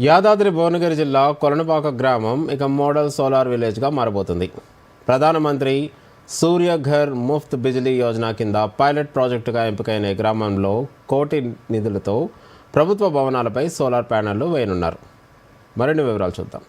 యాదాద్రి భువనగిరి జిల్లా కొలనుపాక గ్రామం ఇక మోడల్ సోలార్ విలేజ్గా మారబోతుంది. ప్రధానమంత్రి సూర్యఘర్ ముఫ్త్ బిజిలీ యోజన కింద పైలట్ ప్రాజెక్టుగా ఎంపికైన ఈ గ్రామంలో కోటి నిధులతో ప్రభుత్వ భవనాలపై సోలార్ ప్యానెళ్ళు వేయనున్నారు. మరిన్ని వివరాలు చూద్దాం.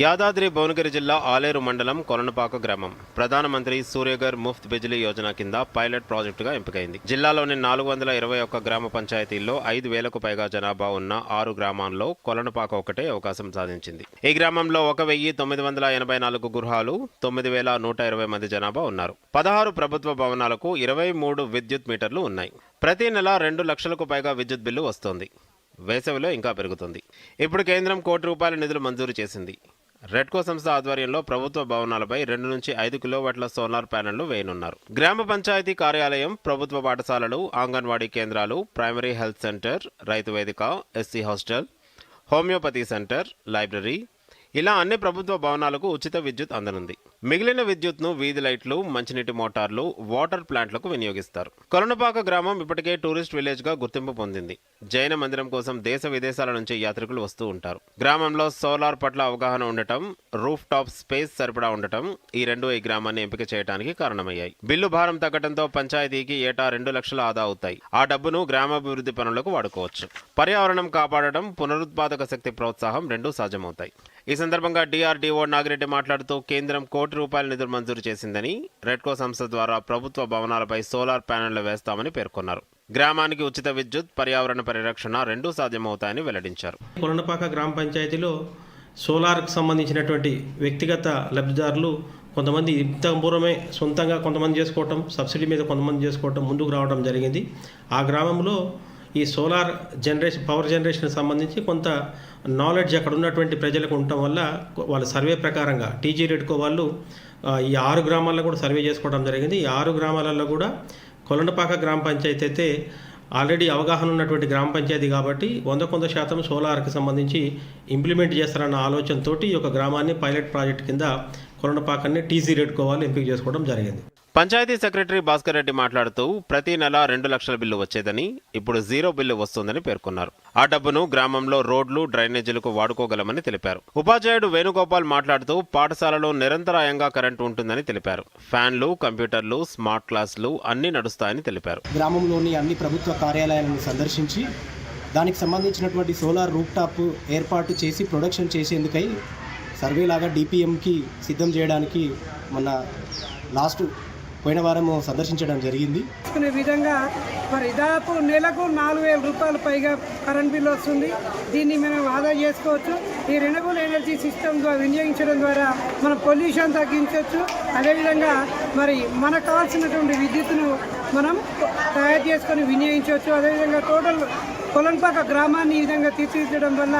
యాదాద్రి భువనగిరి జిల్లా ఆలేరు మండలం కొలనపాక గ్రామం. ప్రధానమంత్రి సూర్యగర్ ముఫ్త్ బిజిలీ యోజన కింద పైలట్ ప్రాజెక్టుగా ఎంపికైంది. జిల్లాలోని నాలుగు వందల ఇరవై ఒక్క గ్రామ పంచాయతీల్లో ఐదు వేలకు పైగా జనాభా ఉన్న ఆరు గ్రామాల్లో కొలనపాక ఒకటే అవకాశం సాధించింది. ఈ గ్రామంలో ఒక వెయ్యి తొమ్మిది వందల ఎనభై నాలుగు గృహాలు తొమ్మిది వేల నూట ఇరవై మంది జనాభా ఉన్నారు. పదహారు ప్రభుత్వ భవనాలకు ఇరవై మూడు విద్యుత్ మీటర్లు ఉన్నాయి. ప్రతి నెల రెండు లక్షలకు పైగా విద్యుత్ బిల్లు వస్తోంది. వేసవిలో ఇంకా పెరుగుతుంది. ఇప్పుడు కేంద్రం కోటి రూపాయల నిధులు మంజూరు చేసింది. రెడ్కో సంస్థ ఆధ్వర్యంలో ప్రభుత్వ భవనాలపై రెండు నుంచి ఐదు కిలోవాట్ల సోలార్ ప్యానెళ్ళు వేయనున్నారు. గ్రామ పంచాయతీ కార్యాలయం ప్రభుత్వ పాఠశాలలు అంగన్వాడీ కేంద్రాలు ప్రైమరీ హెల్త్ సెంటర్ రైతు వేదిక SC hostel homeopathy centre library ఇలా అన్ని ప్రభుత్వ భవనాలకు ఉచిత విద్యుత్ అందనుంది. మిగిలిన విద్యుత్ను వీధి లైట్లు మంచినీటి మోటార్లు వాటర్ ప్లాంట్లకు వినియోగిస్తారు. కొలనపాక గ్రామం ఇప్పటికే టూరిస్ట్ విలేజ్గా గుర్తింపు పొందింది. జైన మందిరం కోసం దేశ విదేశాల నుంచి యాత్రికులు వస్తూ ఉంటారు. గ్రామంలో సోలార్ పట్ల అవగాహన ఉండటం రూఫ్ టాప్ స్పేస్ సరిపడా ఉండటం ఈ రెండు ఈ గ్రామాన్ని ఎంపిక చేయడానికి కారణమయ్యాయి. బిల్లు భారం తగ్గడంతో పంచాయతీకి ఏటా రెండు లక్షల ఆదా అవుతాయి. ఆ డబ్బును గ్రామాభివృద్ధి పనులకు వాడుకోవచ్చు. పర్యావరణం కాపాడటం పునరుత్పాదక శక్తి ప్రోత్సాహం రెండూ సాధ్యమవుతాయి. ఈ సందర్భంగా డిఆర్డీఓ నాగిరెడ్డి మాట్లాడుతూ కేంద్రం కోటి రూపాయల నిధులు మంజూరు చేసిందని రెడ్కో సంస్థ ద్వారా ప్రభుత్వ భవనాలపై సోలార్ ప్యానెళ్ళు వేస్తామని పేర్కొన్నారు. గ్రామానికి ఉచిత విద్యుత్ పర్యావరణ పరిరక్షణ రెండూ సాధ్యమవుతాయని వెల్లడించారు. కొరండపాక గ్రామ పంచాయతీలో సోలార్కు సంబంధించినటువంటి వ్యక్తిగత లబ్ధిదారులు కొంతమంది ఇంత పూర్వమే సొంతంగా కొంతమంది చేసుకోవటం సబ్సిడీ మీద కొంతమంది చేసుకోవటం ముందుకు రావడం జరిగింది. ఆ గ్రామంలో ఈ సోలార్ జనరేషన్ పవర్ జనరేషన్ సంబంధించి కొంత నాలెడ్జ్ అక్కడ ఉన్నటువంటి ప్రజలకు ఉండటం వల్ల వాళ్ళ సర్వే ప్రకారంగా టీజీ రెడ్కో వాళ్ళు ఈ ఆరు గ్రామాల్లో కూడా సర్వే చేసుకోవడం జరిగింది. ఈ ఆరు గ్రామాలలో కూడా కొలండపాక గ్రామ పంచాయతీ అయితే ఆల్రెడీ అవగాహన ఉన్నటువంటి గ్రామ పంచాయతీ కాబట్టి వంద కొంత శాతం సోలార్కి సంబంధించి ఇంప్లిమెంట్ చేస్తారన్న ఆలోచనతోటి ఈ యొక్క గ్రామాన్ని పైలట్ ప్రాజెక్ట్ కింద కొలండపాకాన్ని రెడ్కో వాళ్ళు ఎంపిక చేసుకోవడం జరిగింది. పంచాయతీ సెక్రటరీ భాస్కర్ రెడ్డి మాట్లాడుతూ ప్రతి నెల రెండు లక్షల బిల్లు వచ్చేదని ఇప్పుడు జీరో బిల్లు వస్తుందని పేర్కొన్నారు. ఆ డబ్బును గ్రామంలో రోడ్లు డ్రైనేజీలకు వాడుకోగలమని తెలిపారు. ఉపాధ్యాయుడు వేణుగోపాల్ మాట్లాడుతూ పాఠశాలలో నిరంతరాయంగా కరెంటు ఉంటుందని తెలిపారు. ఫ్యాన్లు కంప్యూటర్లు స్మార్ట్ క్లాసులు అన్నీ నడుస్తాయని తెలిపారు. గ్రామంలోని అన్ని ప్రభుత్వ కార్యాలయాలను సందర్శించి దానికి సంబంధించినటువంటి సోలార్ రూప్ టాప్ ఏర్పాటు చేసి ప్రొడక్షన్ చేసేందుకై సర్వేలాగా డిపిఎంకి సిద్ధం చేయడానికి మొన్న లాస్ట్ పోయిన వారం సందర్శించడం జరిగింది. విధంగా మరి దాదాపు నెలకు నాలుగు వేల రూపాయలు పైగా కరెంట్ బిల్ వస్తుంది. దీన్ని మనం ఆదా చేసుకోవచ్చు. ఈ రెనబుల్ ఎనర్జీ సిస్టమ్ ద్వారా వినియోగించడం ద్వారా మనం పొల్యూషన్ తగ్గించవచ్చు. అదేవిధంగా మరి మనకు కావాల్సినటువంటి విద్యుత్తును మనం తయారు చేసుకొని వినియోగించవచ్చు. అదేవిధంగా టోటల్ కొలంపాక గ్రామాన్ని ఈ విధంగా తీర్చిదిద్దడం వల్ల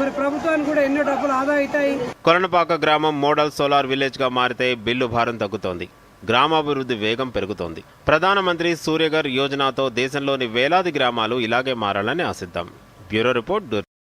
మరి ప్రభుత్వానికి కూడా ఎన్నో డబ్బులు ఆదా అవుతాయి. కొలనపాక గ్రామం మోడల్ సోలార్ విలేజ్గా మారితే బిల్లు భారం తగ్గుతోంది. గ్రామాభివృద్ధి వేగం పెరుగుతోంది. ప్రధానమంత్రి సూర్యగర్ యోజనతో దేశంలోని వేలాది గ్రామాలు ఇలాగే మారాలని ఆశిద్దాం. Bureau report